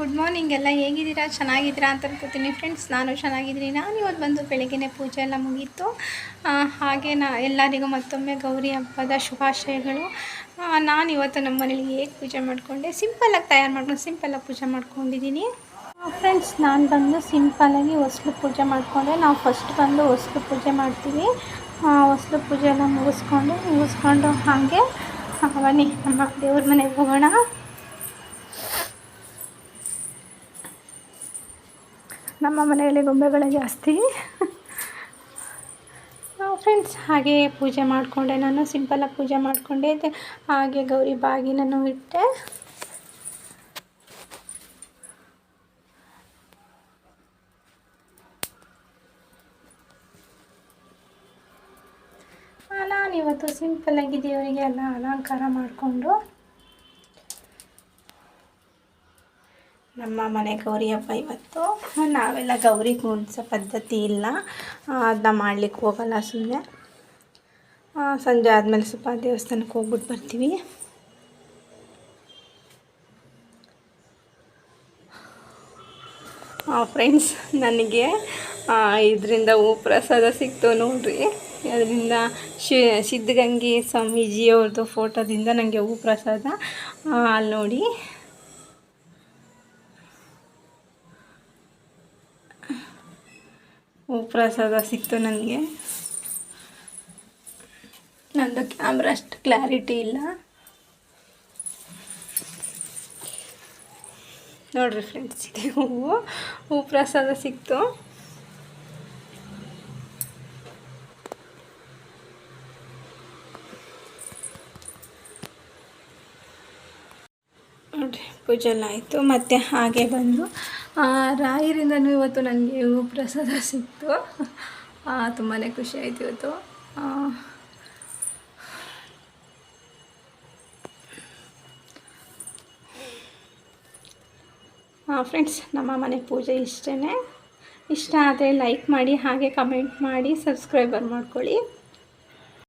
Good morning ಎಲ್ಲ ಹೇಗಿದ್ದೀರಾ? ಚೆನ್ನಾಗಿದ್ದೀರಾ ಅಂತ ಅನ್ಕೋತೀನಿ. ಫ್ರೆಂಡ್ಸ್ ನಾನು ಚೆನ್ನಾಗಿದ್ದೀನಿ. ನಾನು ಇವತ್ತು ಬಂದು ಬೆಳಗ್ಗೆ ಪೂಜೆ ಎಲ್ಲ ಮುಗೀತು. ಹಾಗೆ ನಾ ಎಲ್ಲರಿಗೂ ಮತ್ತೊಮ್ಮೆ ಗೌರಿ ಹಬ್ಬದ ಶುಭಾಶಯಗಳು. ನಾನು ಇವತ್ತು ನಮ್ಮ ಮನೇಲಿ ಹೇಗೆ ಪೂಜೆ ಮಾಡಿಕೊಂಡೆ? ಸಿಂಪಲ್ಲಾಗಿ ತಯಾರು ಮಾಡ್ಕೊಂಡು ಸಿಂಪಲ್ಲಾಗಿ ಪೂಜೆ ಮಾಡ್ಕೊಂಡಿದ್ದೀನಿ. ಫ್ರೆಂಡ್ಸ್ ನಾನು ಬಂದು ಸಿಂಪಲ್ಲಾಗಿ ಹೊಸ್ಲು ಪೂಜೆ ಮಾಡಿಕೊಂಡೆ. ನಾವು ಫಸ್ಟ್ ಬಂದು ಹೊಸ್ಲು ಪೂಜೆ ಮಾಡ್ತೀವಿ. ಹೊಸಲು ಪೂಜೆ ಎಲ್ಲ ಮುಗಿಸ್ಕೊಂಡು ಮುಗಿಸ್ಕೊಂಡು ಹಾಗೆ ಬನ್ನಿ ನಮ್ಮ ದೇವ್ರ ಮನೆಗೆ ಹೋಗೋಣ. ನಮ್ಮ ಮನೆಯಲ್ಲಿ ಗೊಂಬೆಗಳು ಜಾಸ್ತಿ. ಫ್ರೆಂಡ್ಸ್ ಹಾಗೆ ಪೂಜೆ ಮಾಡಿಕೊಂಡೆ ನಾನು ಸಿಂಪಲಾಗಿ ಪೂಜೆ ಮಾಡಿಕೊಂಡೆ. ಹಾಗೆ ಗೌರಿ ಬಾಗಿನನ್ನು ಇಟ್ಟೆ. ನಾನು ನಾನಿವತ್ತು ಸಿಂಪಲ್ಲಾಗಿ ದೇವರಿಗೆ ಎಲ್ಲ ಅಲಂಕಾರ ಮಾಡಿಕೊಂಡು ನಮ್ಮ ಮನೆ ಗೌರಿ ಹಬ್ಬ ಇವತ್ತು. ನಾವೆಲ್ಲ ಗೌರಿ ಕುಣಿಸೋ ಪದ್ಧತಿ ಇಲ್ಲ. ಅದನ್ನ ಮಾಡ್ಲಿಕ್ಕೆ ಹೋಗಲ್ಲ ಸುಮ್ಮನೆ ಸಂಜೆ ಆದಮೇಲೆ ಸ್ವಲ್ಪ ದೇವಸ್ಥಾನಕ್ಕೆ ಹೋಗ್ಬಿಟ್ಟು ಬರ್ತೀವಿ. ಫ್ರೆಂಡ್ಸ್ ನನಗೆ ಇದರಿಂದ ಹೂ ಪ್ರಸಾದ ಸಿಕ್ತು ನೋಡ್ರಿ. ಅದರಿಂದ ಶಿ, ಸಿದ್ಧಗಂಗೆ ಸ್ವಾಮೀಜಿಯವ್ರದ್ದು ಫೋಟೋದಿಂದ ನನಗೆ ಹೂ ಪ್ರಸಾದ ಅಲ್ಲಿ ನೋಡಿ. ಪ್ರಸಾದ ಸಿಕ್ತು ನನಗೆ. ನಂದು ಕ್ಯಾಮ್ರಾ ಅಷ್ಟು ಕ್ಲಾರಿಟಿ ಇಲ್ಲ. ನೋಡ್ರಿ ಫ್ರೆಂಡ್ಸ್ ಇದೆ ಹೂವು. ಹೂ ಪ್ರಸಾದ ಸಿಕ್ತು. ನೋಡ್ರಿ ಪೂಜೆ ಎಲ್ಲ ಆಯಿತು. ಮತ್ತು ಹಾಗೆ ಬಂದು ರಾಯರಿಂದನೂ ಇವತ್ತು ನನಗೆ ಪ್ರಸಾದ ಸಿಕ್ತು. ತುಂಬಾ ಖುಷಿ ಆಯಿತು ಇವತ್ತು. ಫ್ರೆಂಡ್ಸ್ ನಮ್ಮ ಮನೆ ಪೂಜೆ ಇಷ್ಟೇ ಇಷ್ಟ ಆದರೆ ಲೈಕ್ ಮಾಡಿ, ಹಾಗೆ ಕಮೆಂಟ್ ಮಾಡಿ ಸಬ್ಸ್ಕ್ರೈಬರ್ ಮಾಡ್ಕೊಳ್ಳಿ.